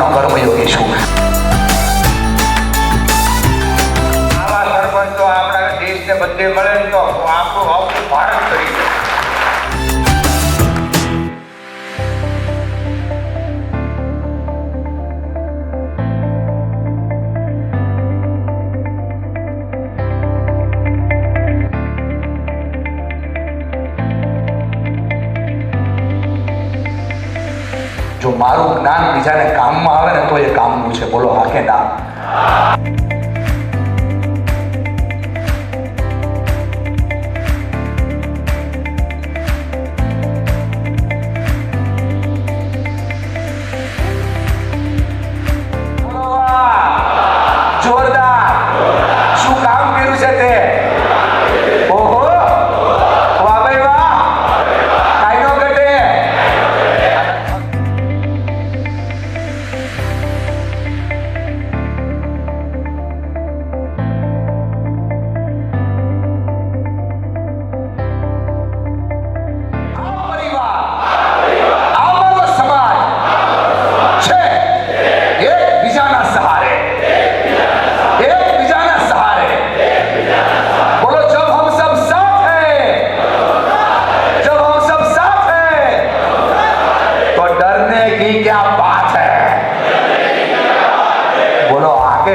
સેવાનો કર્મયોગી છું. આવા સરપંચ આપણા દેશને બધે મળે તો આપણું હક ભારત કરી જો મારું જ્ઞાન બીજાને કામમાં આવે ને તો એ કામનું છે. બોલો, હા કે ના? જોરદાર. શું કામ કર્યું છે તે?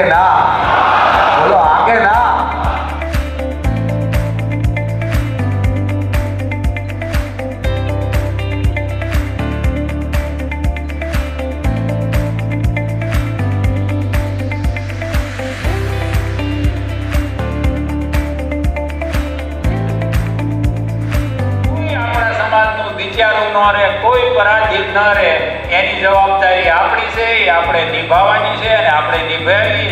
ના બોલો હા કે ના ન રહે, કોઈ પરાધીન ન રહે. એની જવાબદારી આપણી છે આપણે નિભાવવાની છે અને આપણે નિભાવી